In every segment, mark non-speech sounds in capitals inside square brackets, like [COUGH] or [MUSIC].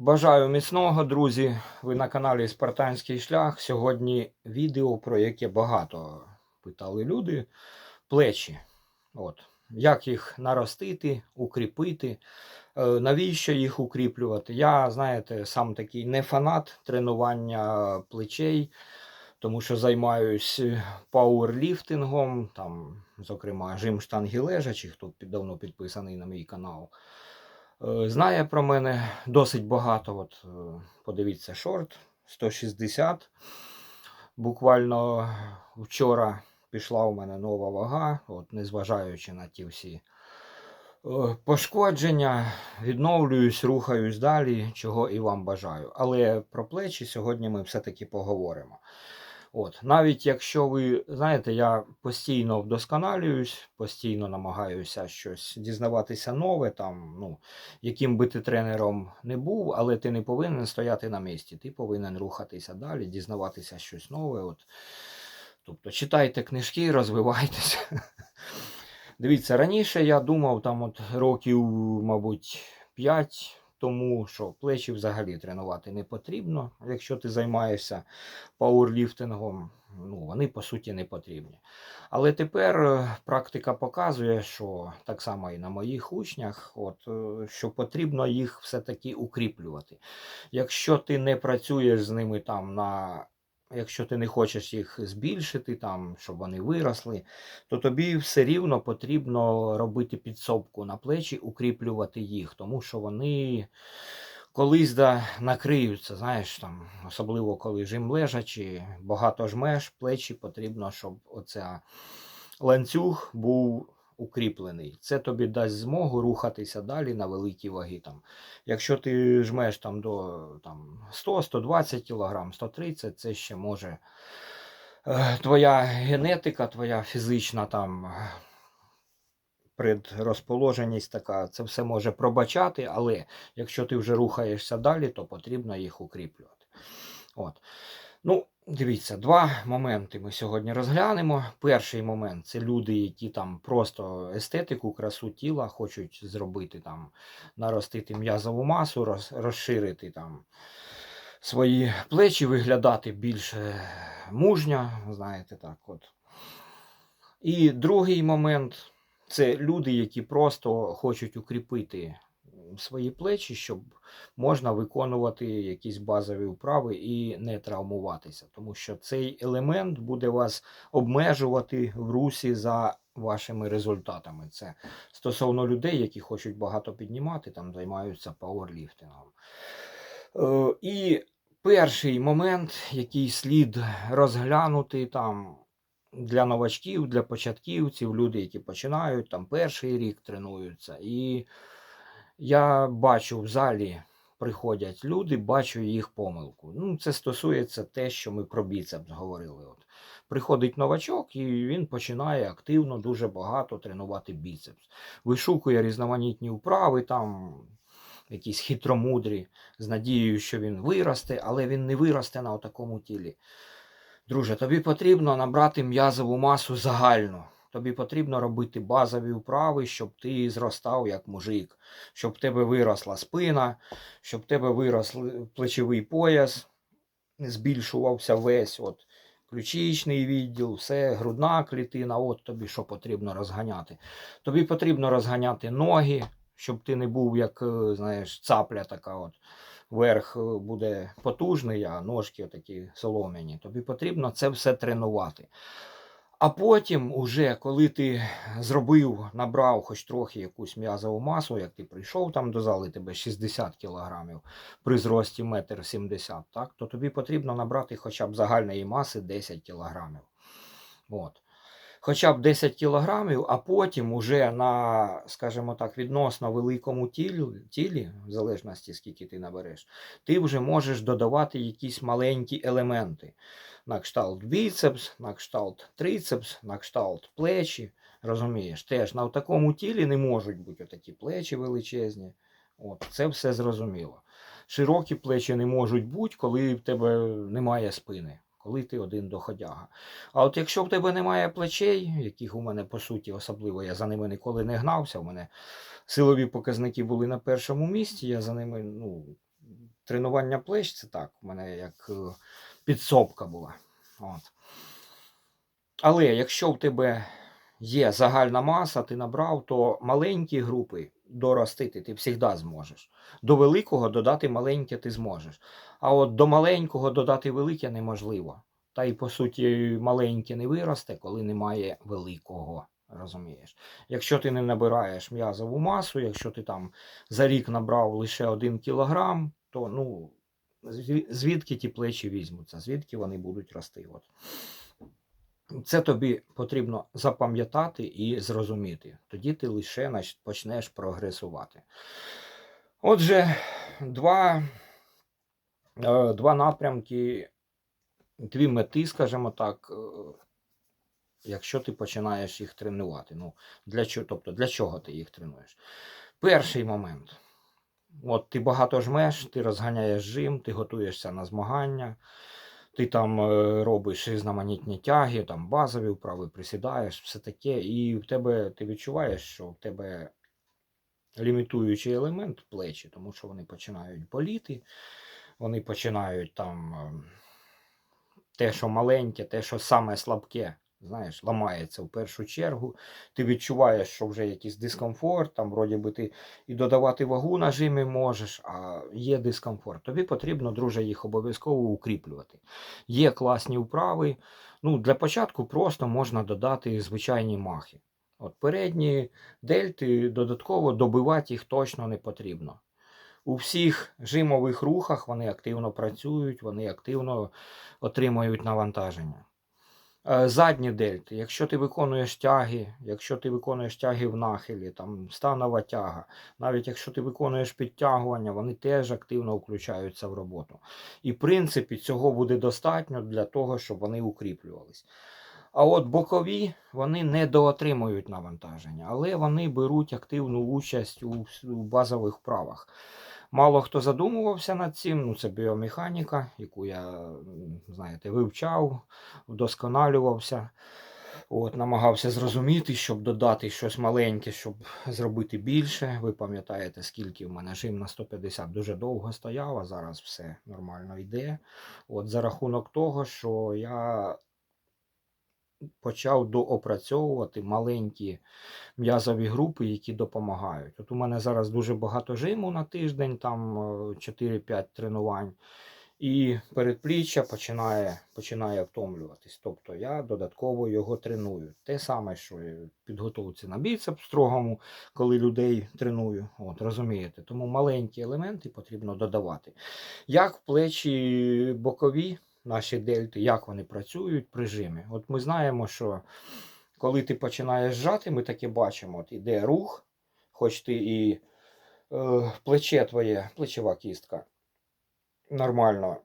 Бажаю міцного, друзі. Ви на каналі Спартанський шлях. Сьогодні відео, про яке багато питали люди. Плечі. От. Як їх наростити, укріпити, е, навіщо їх укріплювати? Я, знаєте, сам такий не фанат тренування плечей, тому що займаюся пауерліфтингом, там, зокрема, жим штанги лежачі, хто давно підписаний на мій канал. Е, Знає про мене досить багато. От, е, подивіться, шорт 160. Буквально вчора пішла у мене нова вага, от, незважаючи на ті всі е, пошкодження, відновлююсь, рухаюсь далі, чого і вам бажаю. Але про плечі сьогодні ми все-таки поговоримо. От, навіть якщо ви знаєте, я постійно вдосконалююсь, постійно намагаюся щось дізнаватися нове, там, ну, яким би ти тренером не був, але ти не повинен стояти на місці. Ти повинен рухатися далі, дізнаватися щось нове. От. Тобто читайте книжки, [LAUGHS] розвивайтеся. Дивіться, раніше я думав, там от років, мабуть, 5 тому, що плечі взагалі тренувати не потрібно, якщо ти займаєшся пауерліфтингом, ну, вони по суті не потрібні. Але тепер е, практика показує, що так само і на моїх учнях, от, е, що потрібно їх все-таки укріплювати. Якщо ти не працюєш з ними там на. Якщо ти не хочеш їх збільшити, там, щоб вони виросли, то тобі все рівно потрібно робити підсобку на плечі, укріплювати їх, тому що вони колись да, накриються, знаєш, там, особливо коли жим лежачі, багато жмеш, плечі потрібно, щоб оця ланцюг був укріплений. Це тобі дасть змогу рухатися далі на великі ваги. Там. Якщо ти жмеш там, до там, 100-120 кг, 130 це ще може е, твоя генетика, твоя фізична там. Предрозположеність така, це все може пробачати, але якщо ти вже рухаєшся далі, то потрібно їх укріплювати. От. Ну, дивіться, два моменти ми сьогодні розглянемо. Перший момент це люди, які там просто естетику, красу тіла хочуть зробити, там, наростити м'язову масу, роз, розширити там свої плечі, виглядати більш е, мужньо, знаєте, так от. І другий момент це люди, які просто хочуть укріпити свої плечі, щоб можна виконувати якісь базові вправи і не травмуватися. Тому що цей елемент буде вас обмежувати в русі за вашими результатами. Це стосовно людей, які хочуть багато піднімати, там займаються пауерліфтингом. Е, І перший момент, який слід розглянути там для новачків, для початківців, люди, які починають там перший рік тренуються. І я бачу в залі приходять люди, бачу їх помилку. Ну, це стосується те, що ми про біцепс говорили. От. Приходить новачок, і він починає активно дуже багато тренувати біцепс. Вишукує різноманітні вправи, там якісь хитромудрі, з надією, що він виросте, але він не виросте на такому тілі. Друже, тобі потрібно набрати м'язову масу загальну. Тобі потрібно робити базові вправи, щоб ти зростав як мужик, щоб в тебе виросла спина, щоб в тебе вирос плечовий пояс, збільшувався весь от, ключичний відділ, все, грудна клітина, от тобі що потрібно розганяти. Тобі потрібно розганяти ноги, щоб ти не був як, е, знаєш, цапля така от. Верх е, буде потужний, а ножки такі солом'яні. Тобі потрібно це все тренувати. А потім, уже коли ти зробив, набрав хоч трохи якусь м'язову масу, як ти прийшов там до зали, тебе 60 кілограмів при зрості 1,70 м, то тобі потрібно набрати хоча б загальної маси 10 кілограмів. От. Хоча б 10 кілограмів, а потім уже на, скажімо так, відносно великому тілі, тілі, в залежності скільки ти набереш, ти вже можеш додавати якісь маленькі елементи. На кшталт біцепс, на кшталт трицепс, на кшталт плечі. Розумієш, теж на такому тілі не можуть бути такі плечі величезні. От, Це все зрозуміло. Широкі плечі не можуть бути, коли в тебе немає спини, коли ти один доходяга. А от якщо в тебе немає плечей, яких у мене по суті особливо, я за ними ніколи не гнався. У мене силові показники були на першому місці, я за ними ну, тренування плеч це так, у мене як е, підсобка була. От. Але якщо в тебе є загальна маса, ти набрав, то маленькі групи доростити ти завжди зможеш. До великого додати маленьке ти зможеш. А от до маленького додати велике неможливо. Та й по суті маленьке не виросте, коли немає великого. Розумієш? Якщо ти не набираєш м'язову масу, якщо ти там за рік набрав лише один кілограм, то ну, звідки ті плечі візьмуться, звідки вони будуть рости. От. Це тобі потрібно запам'ятати і зрозуміти. Тоді ти лише почнеш прогресувати. Отже, два, е, два напрямки, дві мети, скажімо так, е, якщо ти починаєш їх тренувати. Ну, для чого, тобто, для чого ти їх тренуєш? Перший момент. От ти багато жмеш, ти розганяєш жим, ти готуєшся на змагання, ти там е, робиш різноманітні тяги, там базові вправи, присідаєш, все таке, і в тебе ти відчуваєш, що в тебе лімітуючий елемент плечі, тому що вони починають боліти, вони починають там е, те, що маленьке, те, що саме слабке, знаєш, ламається в першу чергу. Ти відчуваєш, що вже якийсь дискомфорт, там вроді би ти і додавати вагу на жимі можеш, а є дискомфорт. Тобі потрібно, друже, їх обов'язково укріплювати. Є класні вправи. Ну, для початку просто можна додати звичайні махи. От передні дельти додатково добивати їх точно не потрібно. У всіх жимових рухах вони активно працюють, вони активно отримують навантаження. Е, Задні дельти, якщо ти виконуєш тяги, якщо ти виконуєш тяги в нахилі, там станова тяга, навіть якщо ти виконуєш підтягування, вони теж активно включаються в роботу. І в принципі цього буде достатньо для того, щоб вони укріплювались. А от бокові вони не доотримують навантаження, але вони беруть активну участь у, базових вправах. Мало хто задумувався над цим, ну це біомеханіка, яку я, знаєте, вивчав, вдосконалювався. От, намагався зрозуміти, щоб додати щось маленьке, щоб зробити більше. Ви пам'ятаєте, скільки в мене жим на 150 дуже довго стояв, а зараз все нормально йде. От за рахунок того, що я почав доопрацьовувати маленькі м'язові групи, які допомагають. От у мене зараз дуже багато жиму на тиждень, там е, 4-5 тренувань. І передпліччя починає, починає втомлюватись. Тобто я додатково його треную. Те саме, що підготовці на біцеп строгому, коли людей треную. От, розумієте? Тому маленькі елементи потрібно додавати. Як плечі бокові, наші дельти, як вони працюють при жимі? От ми знаємо, що коли ти починаєш жати, ми таке бачимо, от іде рух, хоч ти і е, плече твоє, плечова кістка нормально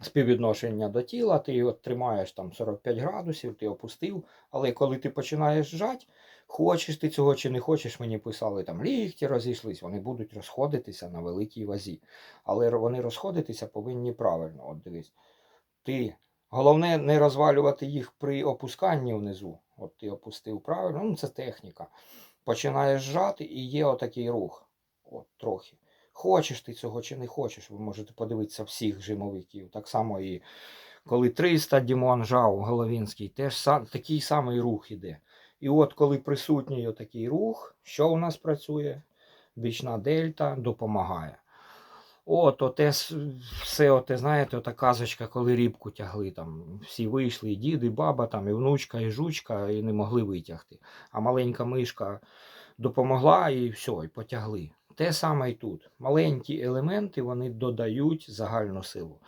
співвідношення до тіла, ти його тримаєш там 45 градусів, ти опустив, але коли ти починаєш жати, хочеш ти цього чи не хочеш, мені писали там лікті розійшлись, вони будуть розходитися на великій вазі. Але вони розходитися повинні правильно. От дивись, ти головне не розвалювати їх при опусканні внизу. От ти опустив правильно, ну це техніка. Починаєш жати і є отакий рух. От трохи. Хочеш ти цього чи не хочеш, ви можете подивитися всіх жимовиків. Так само і коли 300 Дімон жав Головінський, теж сам, такий самий рух іде. І от коли присутній отакий рух, що у нас працює? Бічна дельта допомагає. От, оте все, оте, знаєте, ота казочка, коли рібку тягли. Там всі вийшли, і дід, і баба, там, і внучка, і жучка, і не могли витягти. А маленька мишка допомогла і все, і потягли. Те саме і тут. Маленькі елементи вони додають загальну силу.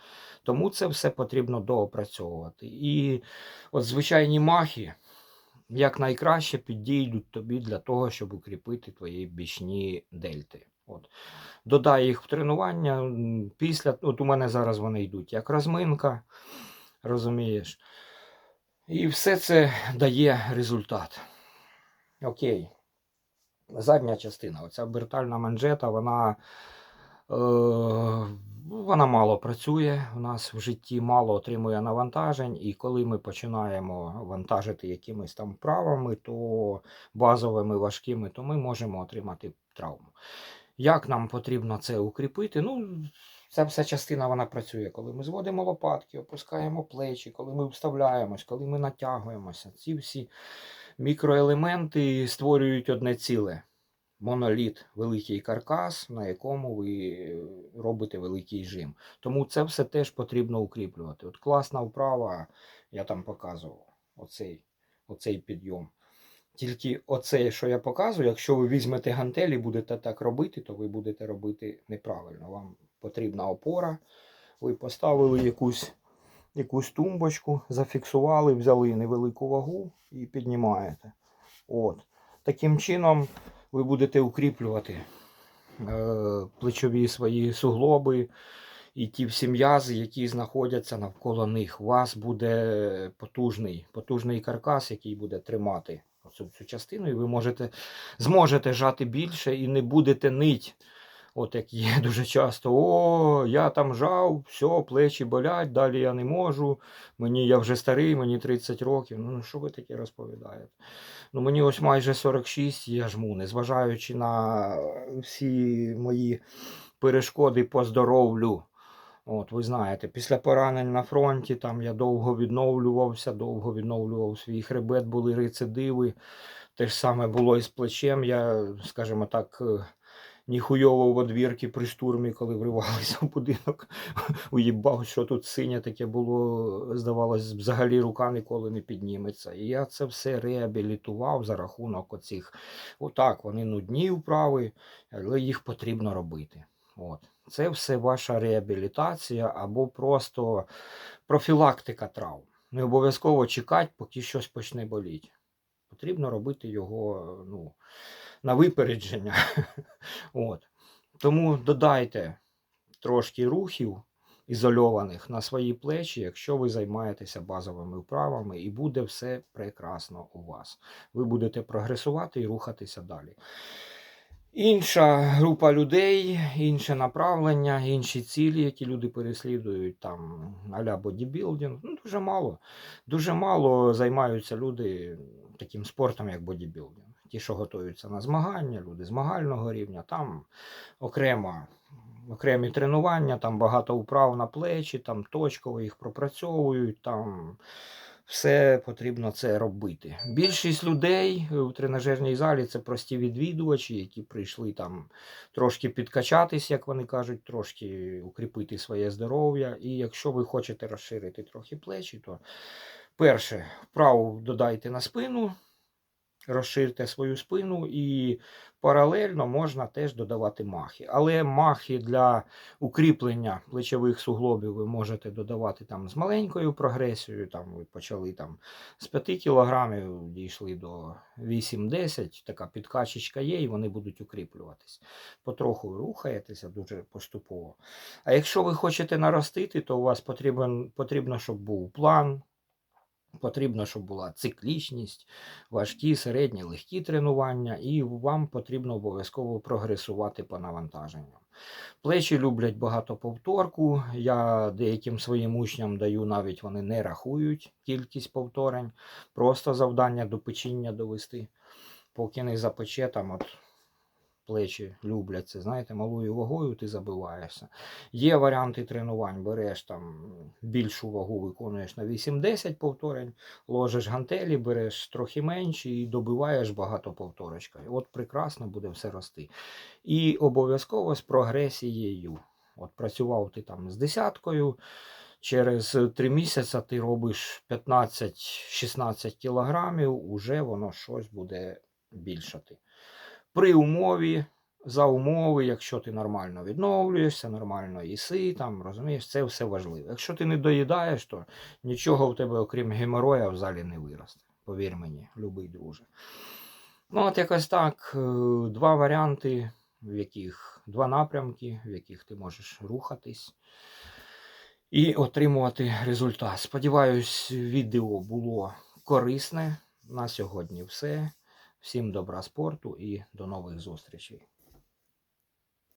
Тому це все потрібно доопрацьовувати. І от звичайні махи якнайкраще підійдуть тобі для того, щоб укріпити твої бічні дельти. От. Додай їх в тренування. Після, от у мене зараз вони йдуть як розминка, розумієш. І все це дає результат. Окей. Задня частина, оця вертальна манжета, вона, е, вона мало працює. У нас в житті мало отримує навантажень, і коли ми починаємо вантажити якимись там вправами, то базовими важкими, то ми можемо отримати травму. Як нам потрібно це укріпити? Ну, ця вся частина вона працює, коли ми зводимо лопатки, опускаємо плечі, коли ми вставляємось, коли ми натягуємося. Ці всі мікроелементи створюють одне ціле. Моноліт, великий каркас, на якому ви робите великий жим. Тому це все теж потрібно укріплювати. От класна вправа, я там показував оцей, оцей підйом. Тільки оце, що я показую, якщо ви візьмете гантель і будете так робити, то ви будете робити неправильно. Вам потрібна опора. Ви поставили якусь, якусь тумбочку, зафіксували, взяли невелику вагу і піднімаєте. От. Таким чином ви будете укріплювати е, плечові свої суглоби і ті всі м'язи, які знаходяться навколо них. У вас буде потужний, потужний каркас, який буде тримати оцю цю частину, і ви можете, зможете жати більше і не будете нить. От як є [LAUGHS] дуже часто, о, я там жав, все, плечі болять, далі я не можу. Мені я вже старий, мені 30 років. Ну, що ви таке розповідаєте? Ну мені ось майже 46, я жму, незважаючи на всі мої перешкоди по здоров'ю. От, ви знаєте, після поранень на фронті там я довго відновлювався, довго відновлював свій хребет, були рецидиви. Те ж саме було і з плечем. Я, скажімо так, е, ніхуйово в одвірки при штурмі, коли вривалися в будинок, [LAUGHS] уїбав, що тут синє таке було, здавалось, взагалі рука ніколи не підніметься. І я це все реабілітував за рахунок оцих. Отак, вони нудні вправи, але їх потрібно робити. От. Це все ваша реабілітація або просто профілактика травм. Не обов'язково чекати, поки щось почне боліти. Потрібно робити його ну, на випередження. [LAUGHS] От. Тому додайте трошки рухів ізольованих на свої плечі, якщо ви займаєтеся базовими вправами, і буде все прекрасно у вас. Ви будете прогресувати і рухатися далі. Інша група людей, інше направлення, інші цілі, які люди переслідують, там аля бодібілдинг. Ну, дуже мало. Дуже мало займаються люди таким спортом, як бодібілдинг. Ті, що готуються на змагання, люди змагального рівня, там окремо, окремі тренування, там багато вправ на плечі, там точково їх пропрацьовують. там все потрібно це робити. Більшість людей у тренажерній залі це прості відвідувачі, які прийшли там трошки підкачатись, як вони кажуть, трошки укріпити своє здоров'я. І якщо ви хочете розширити трохи плечі, то перше, вправу додайте на спину. Розширте свою спину і паралельно можна теж додавати махи. Але махи для укріплення плечових суглобів ви можете додавати там з маленькою прогресією. Там ви почали там з 5 кг, дійшли до 8-10, така підкачечка є, і вони будуть укріплюватись. Потроху рухаєтеся дуже поступово. А якщо ви хочете наростити, то у вас потрібен, потрібно, щоб був план. Потрібно, щоб була циклічність, важкі, середні, легкі тренування, і вам потрібно обов'язково прогресувати по навантаженням. Плечі люблять багато повторку. Я деяким своїм учням даю, навіть вони не рахують кількість повторень, просто завдання до печіння довести, поки не запече там от плечі люблять це. Знаєте, малою вагою ти забиваєшся. Є варіанти тренувань, береш там більшу вагу, виконуєш на 8-10 повторень, ложиш гантелі, береш трохи менше і добиваєш багато повторочка. І от прекрасно буде все рости. І обов'язково з прогресією. От працював ти там з десяткою. Через 3 місяці ти робиш 15-16 кілограмів, уже воно щось буде більшати при умові, за умови, якщо ти нормально відновлюєшся, нормально їси, там, розумієш, це все важливо. Якщо ти не доїдаєш, то нічого в тебе, окрім геморроя, в залі не виросте. Повір мені, любий друже. Ну, от якось так, е, два варіанти, в яких два напрямки, в яких ти можеш рухатись і отримувати результат. Сподіваюсь, відео було корисне. На сьогодні все. Всім добра спорту і до нових зустрічей.